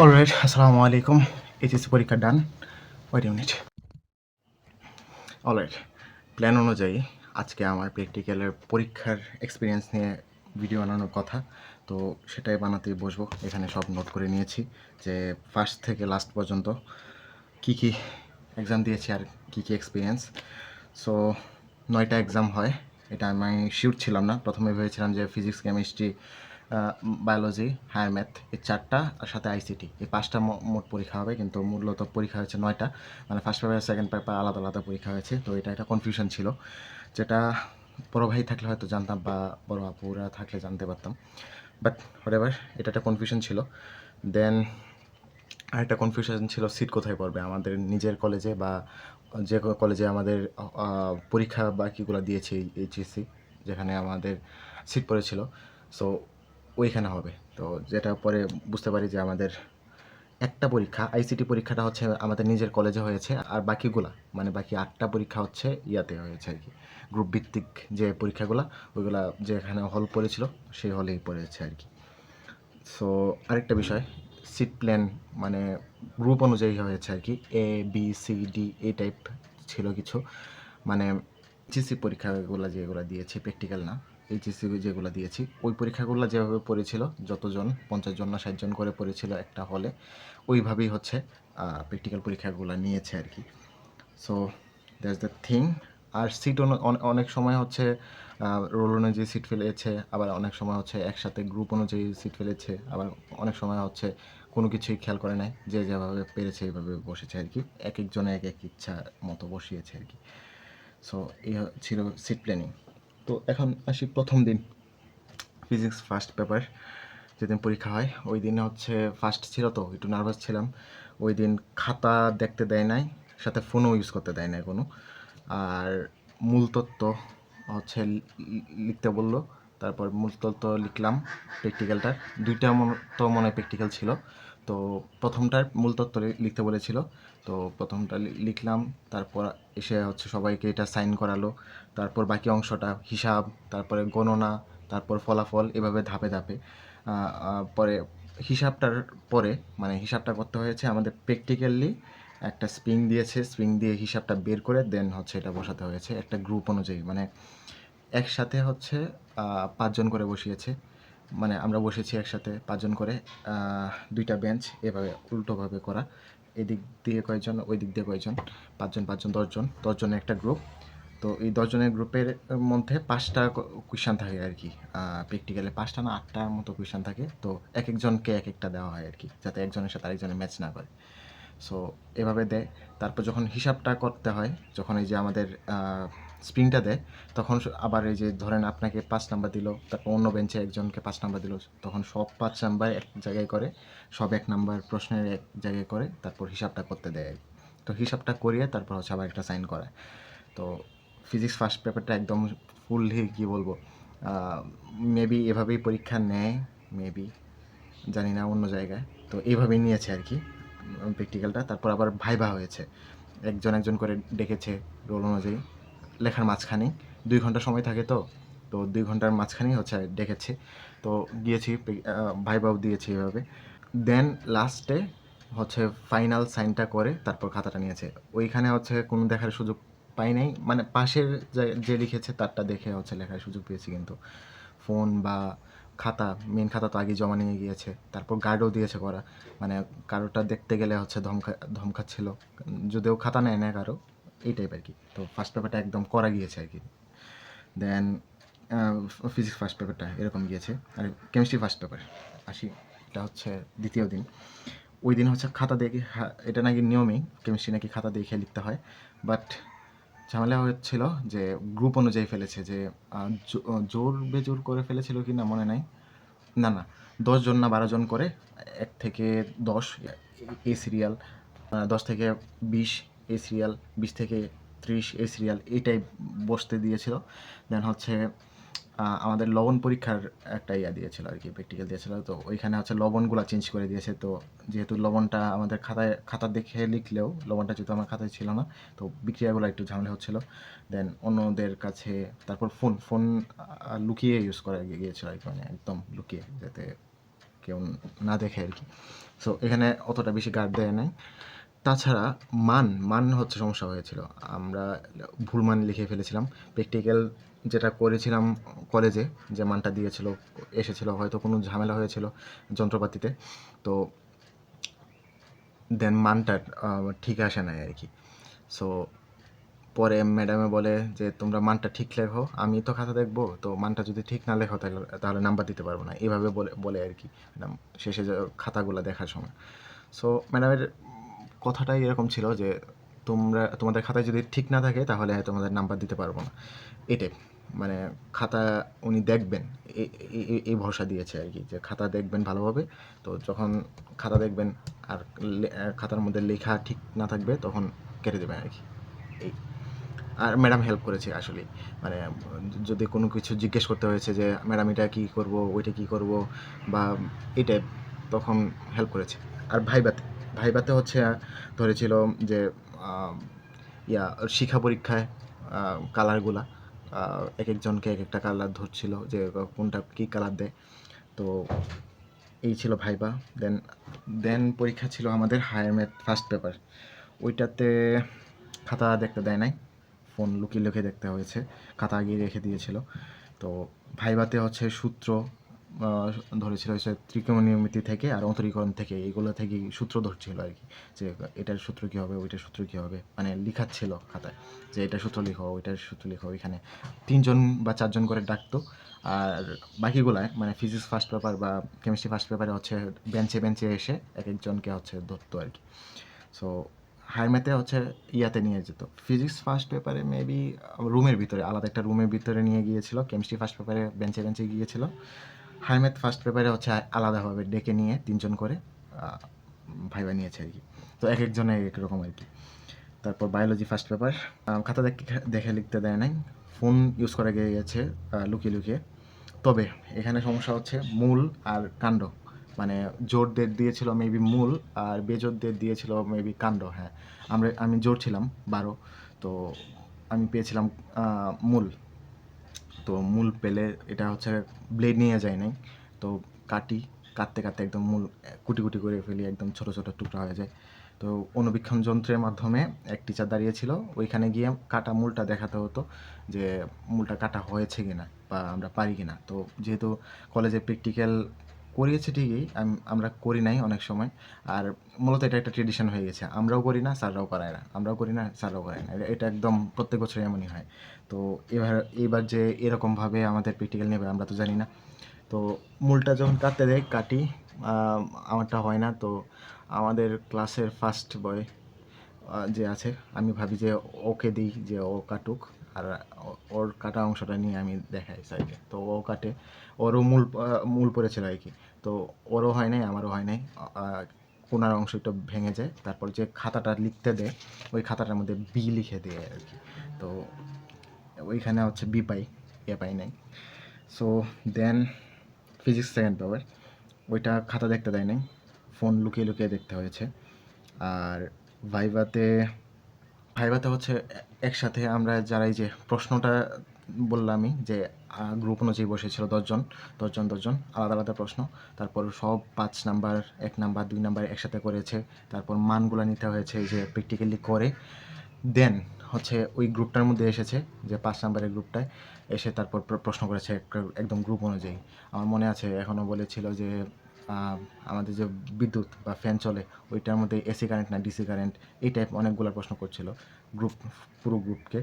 Alright আসসালামু আলাইকুম HSC পরীক্ষা done wait unit alright plan অনুযায়ী আজকে আমার প্র্যাকটিক্যালের পরীক্ষার এক্সপিরিয়েন্স নিয়ে ভিডিও বানানোর কথা। তো সেটাই বানাতেই বসবো। এখানে সব নোট করে নিয়েছি যে ফার্স্ট থেকে লাস্ট পর্যন্ত কি কি এক্সাম দিয়েছি আর কি কি এক্সপিরিয়েন্স সো নয়টা এক্সাম হয়, এটা আমি শিওর ছিলাম না। প্রথমে ভেবেছিলাম যে physics chemistry biology higher math এই চারটা আর সাথে আইসিটি এই পাঁচটা মোট পরীক্ষা হবে, কিন্তু মূলত পরীক্ষা হয়েছে নয়টা। মানে ফার্স্ট পেপার সেকেন্ড পেপার আলাদা আলাদা পরীক্ষা হয়েছে। তো এটা একটা কনফিউশন ছিল, যেটা বড় ভাই থাকলে হয়তো জানতাম বা বড় আপুরা থাকলে জানতে পারতাম। বাট হোয়াট এটা একটা কনফিউশন ছিল। দেন আরেকটা কনফিউশন ছিল সিট কোথায় পড়বে? আমাদের নিজের কলেজে বা যে কলেজে আমাদের পরীক্ষা বাকিগুলো দিয়েছি এইচএসসি যেখানে আমাদের সিট পড়েছিল। সো ওইখানে হবে। তো যেটা পরে বুঝতে পারি যে আমাদের একটা পরীক্ষা আইসিটি পরীক্ষাটা হচ্ছে আমাদের নিজের কলেজে হয়েছে আর বাকিগুলা মানে বাকি আটটা পরীক্ষা হচ্ছে ইয়াতে হয়েছে আর কি। গ্রুপ ভিত্তিক যে পরীক্ষাগুলো, ওইগুলা যেখানে হল পড়েছিল, সেই হলেই পড়েছে আর কি। সো আরেকটা বিষয় সিট প্ল্যান মানে গ্রুপ অনুযায়ী হয়েছে আর কি। এ বি সি ডি এই টাইপ ছিল কিছু। মানে এইচএসসি পরীক্ষাগুলো যেগুলো দিয়েছে প্র্যাকটিক্যাল না। এইচএসসি যেগুলো দিয়েছি। ওই পরীক্ষাগুলো যেভাবে পড়েছিল, যতজন, পঞ্চাশ জন না ষাট জন করে পড়েছিল একটা হলে, ওইভাবেই হচ্ছে প্র্যাকটিক্যাল পরীক্ষাগুলো নিয়েছে আর কি। সো দ্যাটস দ্য থিং আর সিট অনেক সময় হচ্ছে রোল অনুযায়ী সিট ফেলেছে, আবার অনেক সময় হচ্ছে একসাথে গ্রুপ অনুযায়ী সিট ফেলেছে, আবার অনেক সময় হচ্ছে কোনো কিছুই খেয়াল করে নাই, যে যেভাবে পেরেছে এইভাবে বসেছে আর কি। এক একজনে এক এক ইচ্ছা মতো বসিয়েছে আর কি। সো এই ছিল সিট প্ল্যানিং তো এখন আসি প্রথম দিন। ফিজিক্স ফার্স্ট পেপার যেদিন পরীক্ষা হয়, ওই দিনে হচ্ছে ফার্স্ট ছিল তো, একটু নার্ভাস ছিলাম। ওই দিন খাতা দেখতে দেয় নাই, সাথে ফোনও ইউজ করতে দেয় নাই কোনো। আর মূল তত্ত্ব হচ্ছে লিখতে বলল, তারপর মূল তত্ত্ব লিখলাম প্র্যাকটিক্যালটা দুইটা তো মনে হয় প্র্যাকটিক্যাল ছিল। তো প্রথমটার মূল তত্ত্ব লিখতে বলেছিল। তো প্রথমটা লিখলাম, তারপর এসে হচ্ছে সবাইকে এটা সাইন করালো। তারপর বাকি অংশটা হিসাব, তারপরে গণনা, তারপর ফলাফল এভাবে ধাপে ধাপে। পরে হিসাবটার পরে মানে হিসাবটা করতে হয়েছে আমাদের প্র্যাকটিক্যালি একটা স্প্রিং দিয়েছে। স্প্রিং দিয়ে হিসাবটা বের করে দেন হচ্ছে এটা বসাতে হয়েছে। একটা গ্রুপ অনুযায়ী মানে একসাথে হচ্ছে পাঁচজন করে বসিয়েছে। মানে আমরা বসেছি একসাথে পাঁচজন করে দুইটা বেঞ্চ, এভাবে উল্টোভাবে করা। এদিক দিয়ে কয়েকজন ওই দিক দিয়ে কয়েকজন, পাঁচজন পাঁচজন, দশজন দশজনের একটা গ্রুপ তো এই দশজনের গ্রুপের মধ্যে পাঁচটা কোয়েশ্চান থাকে আর কি। প্র্যাকটিক্যালে পাঁচটা না আটটার মতো কোয়েশ্চান থাকে। তো এক একজনকে এক একটা দেওয়া হয় আর কি, যাতে একজনের সাথে আরেকজনের ম্যাচ না করে। সো এভাবে দেয়। তারপর যখন হিসাবটা করতে হয়, যখন এই যে আমাদের স্প্রিংটা দেয়, তখন আবার এই যে ধরেন আপনাকে পাঁচ নাম্বার দিল, তারপর অন্য বেঞ্চে একজনকে পাঁচ নাম্বার দিল, তখন সব পাঁচ নাম্বার এক জায়গায় করে, সব এক নাম্বার প্রশ্নের এক জায়গায় করে, তারপর হিসাবটা করতে দেয়। তো হিসাবটা করিয়ে তারপর হচ্ছে আবার একটা সাইন করায়। তো ফিজিক্স ফার্স্ট পেপারটা একদম ফুললি কী বলব মেবি এভাবেই পরীক্ষা নেয় মেবি জানি না, অন্য জায়গায়। তো এইভাবেই নিয়েছে আর কি প্র্যাকটিক্যালটা তারপর আবার ভাইবা হয়েছে। একজন একজন করে ডেকেছে রোল অনুযায়ী। লেখার মাঝখানেই দুই ঘণ্টা সময় থাকে তো তো দুই ঘণ্টার মাঝখানেই হচ্ছে ডেকেছে তো গিয়েছি ভাইবাও দিয়েছি এভাবে। দেন লাস্টে হচ্ছে ফাইনাল সাইনটা করে তারপর খাতাটা নিয়েছে। ওইখানে হচ্ছে কোনো দেখার সুযোগ পাই নাই। মানে পাশের যে- যে লিখেছে তারটা দেখে হচ্ছে লেখার সুযোগ পেয়েছি কিন্তু। ফোন বা খাতা মেন খাতা তো আগে জমা নিয়ে গিয়েছে। তারপর গার্ডও দিয়েছে করা। মানে কারোটা দেখতে গেলে হচ্ছে ধমকা ধমকাচ্ছিল যদিও খাতা নেয় না কারও। এই টাইপ আর কি। তো ফার্স্ট পেপারটা একদম করা গিয়েছে আর কি। দেন ফিজিক্স ফার্স্ট পেপারটা এরকম গিয়েছে। আর কেমিস্ট্রি ফার্স্ট পেপার আসি, এটা হচ্ছে দ্বিতীয় দিন। ওই দিন হচ্ছে খাতা দেখে এটা নাকি নিয়মেই কেমিস্ট্রি নাকি খাতা দেখে লিখতে হয়। বাট ঝামেলা হচ্ছিল যে গ্রুপ অনুযায়ী ফেলেছে যে জোর বেজোর করে ফেলেছিল কি না মনে নাই। না না, দশ জন না বারো জন করে, এক থেকে দশ, এ সিরিয়াল দশ থেকে বিশ এ সিরিয়াল বিশ থেকে ছত্রিশ এই সিরিয়াল এইটাই বসতে দিয়েছিল। দেন হচ্ছে আমাদের লবণ পরীক্ষার একটা ইয়া দিয়েছিল আর কি প্র্যাকটিক্যাল দিয়েছিল। তো ওইখানে হচ্ছে লবণগুলো চেঞ্জ করে দিয়েছে। তো যেহেতু লবণটা আমাদের খাতায়, খাতা দেখে লিখলেও লবণটা যেহেতু আমার খাতায় ছিল না, তো বিক্রিয়াগুলো একটু ঝামেলা হচ্ছিল। দেন অন্যদের কাছে, তারপর ফোন ফোন লুকিয়ে ইউজ করা গিয়েছিল আর কি মানে একদম লুকিয়ে, যাতে কেউ না দেখে আর কি। সো এখানে অতটা বেশি গার্ড দেয় নাই। তাছাড়া মান মান হচ্ছে সমস্যা হয়েছিল। আমরা ভুল মান লিখে ফেলেছিলাম। প্র্যাকটিক্যাল যেটা করেছিলাম কলেজে যে মানটা দিয়েছিল, এসেছিল, হয়তো কোনো ঝামেলা হয়েছিল যন্ত্রপাতিতে, তো দেন মানটা ঠিক আসে নাই আর কি। সো পরে ম্যাডামে বলে যে, তোমরা মানটা ঠিক লেখো, আমি তো খাতা দেখব, তো মানটা যদি ঠিক না লেখো, তাহলে তাহলে নাম্বার দিতে পারব না। এইভাবে বলে বলে আর কি। ম্যাডাম শেষে খাতাগুলো দেখার সময়। সো ম্যাডামের কথাটাই এরকম ছিল যে তোমরা, তোমাদের খাতায় যদি ঠিক না থাকে, তাহলে তোমাদের নাম্বার দিতে পারব না। এটাই। মানে খাতা উনি দেখবেন এই ভরসা দিয়েছে আর কি, যে খাতা দেখবেন ভালোভাবে। তো যখন খাতা দেখবেন আর খাতার মধ্যে লেখা ঠিক না থাকবে, তখন কেটে দেবেন আর কি। এই। আর ম্যাডাম হেল্প করেছে আসলে। মানে যদি কোনো কিছু জিজ্ঞেস করতে হয়েছে যে ম্যাডাম এটা কী করব? ওইটা কী করব? বা এটাই তখন হেল্প করেছে। আর ভাইবাতে ভাইবাতে হচ্ছে, ধরেছিল যে ইয়া, শিক্ষা পরীক্ষায় কালারগুলা এক একজনকে এক একটা কালার ধরছিল যে, কোনটা কী কালার দেয়। তো এই ছিল ভাইবা। দেন দেন পরীক্ষা ছিল আমাদের হায়ার ম্যাথ ফার্স্ট পেপার ওইটাতে খাতা দেখতে দেয় নাই। ফোন লুকিয়ে লুকিয়ে দেখতে হয়েছে। খাতা আগিয়ে রেখে দিয়েছিল। তো ভাইবাতে হচ্ছে সূত্র ধরেছিল হচ্ছে ত্রিকোণমিতি থেকে আর অন্তরীকরণ থেকে এগুলো থেকে সূত্র ধরছিল আর কি, যে এটার সূত্র কী হবে, ওইটার সূত্র কী হবে মানে লিখাচ্ছিল খাতায় যে এটা সূত্র লিখো, ওইটার সূত্র লিখো, ওইখানে তিনজন বা চারজন করে ডাকতো। আর বাকিগুলায় মানে ফিজিক্স ফার্স্ট পেপার বা কেমিস্ট্রি ফার্স্ট পেপারে হচ্ছে বেঞ্চে বেঞ্চে এসে এক একজনকে হচ্ছে ধরতো আর কি। সো হায়ার ম্যাথে হচ্ছে ইয়াতে নিয়ে যেত। ফিজিক্স ফার্স্ট পেপারে মেবি রুমের ভিতরে, আলাদা একটা রুমের ভিতরে নিয়ে গিয়েছিল কেমিস্ট্রি ফার্স্ট পেপারে বেঞ্চে বেঞ্চে গিয়েছিল। হায়ার ম্যাথ ফার্স্ট পেপারে হচ্ছে আলাদাভাবে ডেকে নিয়ে তিনজন করে ভাইবা নিয়েছে আর কি। তো এক একজনের এক রকম আর কি। তারপর বায়োলজি ফার্স্ট পেপার খাতা দেখে দেখে লিখতে দেয় নাই। ফোন ইউজ করা গিয়ে গেছে লুকিয়ে লুকিয়ে। তবে এখানে সমস্যা হচ্ছে মূল আর কাণ্ড। মানে জোর দের দিয়েছিল মেবি মূল আর বেজোর দের দিয়েছিল মেবি কাণ্ড হ্যাঁ। আমরা, আমি জোর ছিলাম বারো, তো আমি পেয়েছিলাম মূল। তো মূল পেলে এটা হচ্ছে ব্লেড নিয়ে যায় নাই। তো কাটি, কাটতে কাটতে একদম মূল কুটি কুটি করে ফেলি, একদম ছোট ছোট টুকরা হয়ে যায়। তো অনুবীক্ষণ যন্ত্রের মাধ্যমে এক টিচার দাঁড়িয়েছিল, ওইখানে গিয়ে কাটা মূলটা দেখাতে হতো যে মূলটা কাটা হয়েছে কিনা বা আমরা পারি কিনা। তো যেহেতু কলেজে প্র্যাকটিক্যাল করিয়েছে ঠিকই, আম- আমরা করি নাই অনেক সময়। আর মূলত এটা একটা ট্রেডিশন হয়ে গেছে। আমরাও করি না, স্যাররাও করায় না। আমরাও করি না, স্যাররাও করায় না। এটা একদম প্রত্যেক বছর এমনই হয়। তো এবার এবার যে এরকমভাবে আমাদের প্র্যাকটিক্যাল নেবে আমরা তো জানি না। তো মূলটা যখন কাটতে দেয়, কাটি আমারটা হয় না। তো আমাদের ক্লাসের ফার্স্ট বয় যে আছে, আমি ভাবি যে ওকে দিই, যে ও কাটুক, আর ওর কাটা অংশটা নিয়ে আমি দেখাই সাইডে তো ও কাটে, ওরও মূল মূল পড়েছিল আর কি। তো ওরও হয় নাই, আমারও হয় নাই কোনার অংশটা ভেঙে যায়, তারপর যে খাতাটা লিখতে দেয়, ওই খাতাটার মধ্যে বি লিখে দেয় আর কি। তো ওইখানে হচ্ছে বি পাই এ পাই নাই। So then physics second paper ওইটা খাতা দেখতে দেয় নাই ফোন লুকিয়ে লুকিয়ে দেখতে হয়েছে। আর ভাইভাতে ভাইভাতে হচ্ছে একসাথে আমরা যারা এই যে প্রশ্নটা বললামই যে গ্রুপ অনুযায়ী বসেছিল দশজন দশজন দশজন, আলাদা আলাদা প্রশ্ন। তারপর সব পাঁচ নাম্বার, এক নাম্বার, দুই নাম্বার একসাথে করেছে। তারপর মানগুলো নিতে হয়েছে যে প্র্যাকটিক্যালি করে। দেন হচ্ছে ওই গ্রুপটার মধ্যে এসেছে যে পাঁচ নাম্বারের গ্রুপটায় এসে তারপর প্রশ্ন করেছে একদম গ্রুপ অনুযায়ী। আমার মনে আছে এখনও বলেছিল যে আমাদের যে বিদ্যুৎ বা ফ্যান চলে, ওইটার মধ্যে এসি কারেন্ট না ডিসি কারেন্ট এই টাইপ অনেকগুলো প্রশ্ন করছিল গ্রুপ পুরো গ্রুপকে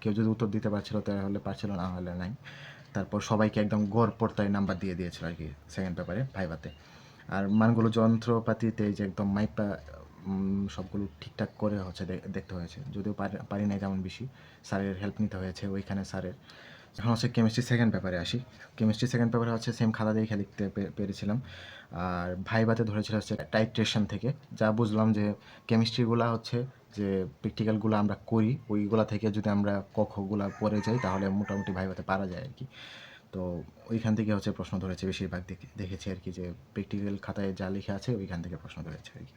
কেউ যদি উত্তর দিতে পারছিল তাহলে পারছিল, না হলে নাই। তারপর সবাইকে একদম গড় পড়তায় নাম্বার দিয়ে দিয়েছিল আর কি সেকেন্ড পেপারে ভাইভাতে আর মানগুলো যন্ত্রপাতিতে যে একদম মাইপা সবগুলো ঠিকঠাক করে হচ্ছে দেখতে হয়েছে। যদিও পারি নাই তেমন বেশি। স্যারের হেল্প নিতে হয়েছে ওইখানে স্যারের। এখন হচ্ছে কেমিস্ট্রি সেকেন্ড পেপারে আসি। কেমিস্ট্রি সেকেন্ড পেপারে হচ্ছে সেম খাতা দিয়ে লিখতে পেরেছিলাম। আর ভাইবাতে ধরেছিল হচ্ছে টাইট্রেশন থেকে। যা বুঝলাম যে কেমিস্ট্রিগুলো হচ্ছে যে প্র্যাকটিক্যালগুলো আমরা করি, ওইগুলা থেকে যদি আমরা কখগুলা পড়ে যাই, তাহলে মোটামুটি ভাইবাতে পারা যায় আর কি তো ওইখান থেকে হচ্ছে প্রশ্ন ধরেছে বেশিরভাগ দেখে- দেখেছি আর কি যে প্র্যাকটিক্যাল খাতায় যা লেখা আছে, ওইখান থেকে প্রশ্ন ধরেছে আর কি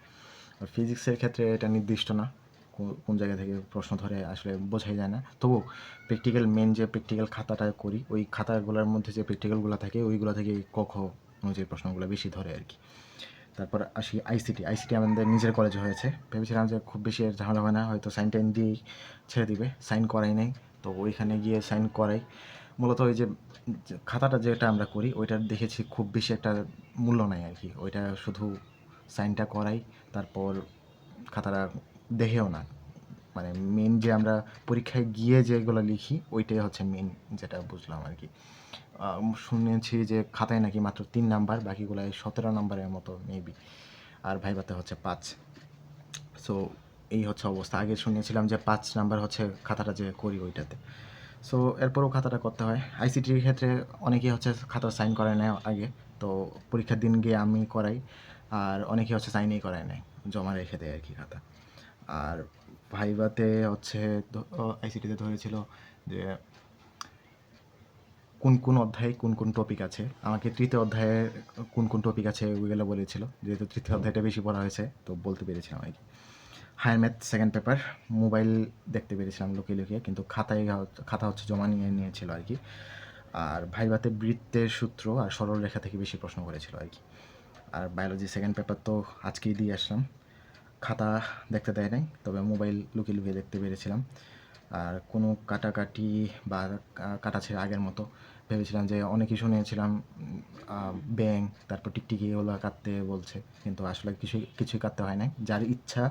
আর ফিজিক্সের ক্ষেত্রে এটা নির্দিষ্ট না। কোন জায়গা থেকে প্রশ্ন ধরে আসলে বোঝাই যায় না। তবু প্র্যাকটিক্যাল মেন যে প্র্যাকটিক্যাল খাতাটা করি, ওই খাতাগুলোর মধ্যে যে প্র্যাকটিক্যালগুলো থাকে, ওইগুলো থেকে ক খ অনুযায়ী প্রশ্নগুলো বেশি ধরে আর কি। তারপর আসি আইসিটি আইসিটি আমাদের নিজের কলেজে হয়েছে। ভেবেছিলাম যে খুব বেশি ঝামেলা হয় না, হয়তো সাইন টাইন দিয়েই ছেড়ে দিবে সাইন করাই নাই। তো ওইখানে গিয়ে সাইন করাই। মূলত ওই যে খাতাটা যেটা আমরা করি, ওইটার দেখেছি খুব বেশি একটা মূল্য নাই আর কি। ওইটা শুধু সাইনটা করাই, তারপর খাতাটা দেখেও না। মানে মেন যে আমরা পরীক্ষায় গিয়ে যেগুলো লিখি, ওইটাই হচ্ছে মেন যেটা বুঝলাম আর কি। শুনেছি যে খাতায় নাকি মাত্র তিন নাম্বার, বাকিগুলাই সতেরো নাম্বারের মতো মেবি আর ভাইবাতে হচ্ছে পাঁচ। সো এই হচ্ছে অবস্থা। আগে শুনেছিলাম যে পাঁচ নাম্বার হচ্ছে খাতাটা যে করি ওইটাতে। সো এরপরও খাতাটা করতে হয়। আইসিটির ক্ষেত্রে অনেকেই হচ্ছে খাতা সাইন করে নেয় আগে। তো পরীক্ষার দিন গিয়ে আমি করাই। আর অনেকে হচ্ছে সাইনই করায় নেয়, জমা রেখে দেয় আর কি খাতা। আর ভাইভাতে হচ্ছে আইসিটিতে ধরেছিল যে কোন কোন অধ্যায়ে কোন কোন টপিক আছে। আমাকে তৃতীয় অধ্যায়ে কোন কোন টপিক আছে ওইগুলো বলেছিল। যেহেতু তৃতীয় অধ্যায়টা বেশি পড়া হয়েছে তো বলতে পেরেছিলাম আর কি। Higher math second paper mobile দেখতে পেরেছিলাম লুকিয়ে লুকিয়ে কিন্তু খাতায় খাতা হচ্ছে জমা নিয়ে নিয়েছিল আর কি। আর ভাইভাতে বৃত্তের সূত্র আর সরল রেখা থেকে বেশি প্রশ্ন করেছিল আর কি। আর বায়োলজি সেকেন্ড পেপার তো আজকেই দিয়ে আসলাম। খাতা দেখতে দেয় নাই, তবে মোবাইল লুকিয়ে লুকিয়ে দেখতে পেরেছিলাম। আর কোনো কাটাকাটি বা কাটা ছেড়ে আগের মতো ভেবেছিলাম যে অনেকেই শুনেছিলাম ব্যাং, তারপর টিকটিকি ওগুলো কাটতে বলছে, কিন্তু আসলে কিছুই কিছুই কাটতে হয় নাই। যার ইচ্ছা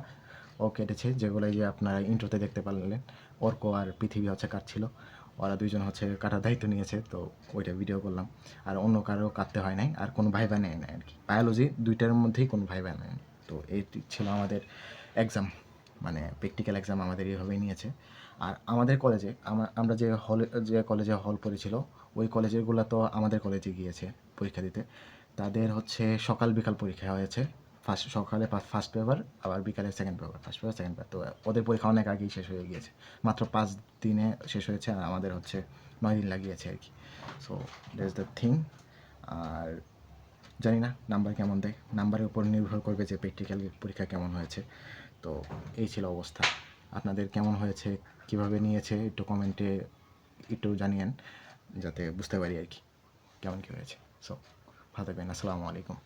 ও কেটেছে যেগুলো যে আপনারা ইন্ট্রোতে দেখতে পারলেন, অর্ক আর পৃথিবী হচ্ছে কাটছিল, ওরা দুইজন হচ্ছে কাটার দায়িত্ব নিয়েছে, তো ওইটা ভিডিও করলাম। আর অন্য কারও কাটতে হয় নাই, আর কোনো ভাইবা নেয় নাই আর কি। বায়োলজি দুইটার মধ্যেই কোনো ভাইবা নেয়। তো এই ছিল আমাদের এক্সাম মানে প্র্যাকটিক্যাল এক্সাম আমাদের এইভাবেই নিয়েছে। আর আমাদের কলেজে আমরা যে হলে যে কলেজে হল পড়েছিল, ওই কলেজেরগুলো তো আমাদের কলেজে গিয়েছে পরীক্ষা দিতে। তাদের হচ্ছে সকাল বিকাল পরীক্ষা হয়েছে ফার্স্ট সকালে ফার্স্ট পেপার আবার বিকালে second paper first paper second paper তো ওদের পরীক্ষা অনেক আগেই শেষ হয়ে গিয়েছে, মাত্র পাঁচ দিনে শেষ হয়েছে, আর আমাদের হচ্ছে নয় দিন লাগিয়েছে আর কি। So that is the thing আর জানি না, নাম্বার কেমন দেয়। নাম্বারের উপর নির্ভর করবে যে প্র্যাকটিক্যাল পরীক্ষা কেমন হয়েছে। তো এই ছিল অবস্থা। আপনাদের কেমন হয়েছে, কীভাবে নিয়েছে, একটু কমেন্টে একটু জানিয়েন, যাতে বুঝতে পারি আর কি, কেমন কী হয়েছে। সো ভালো থাকবেন, আসসালামু আলাইকুম।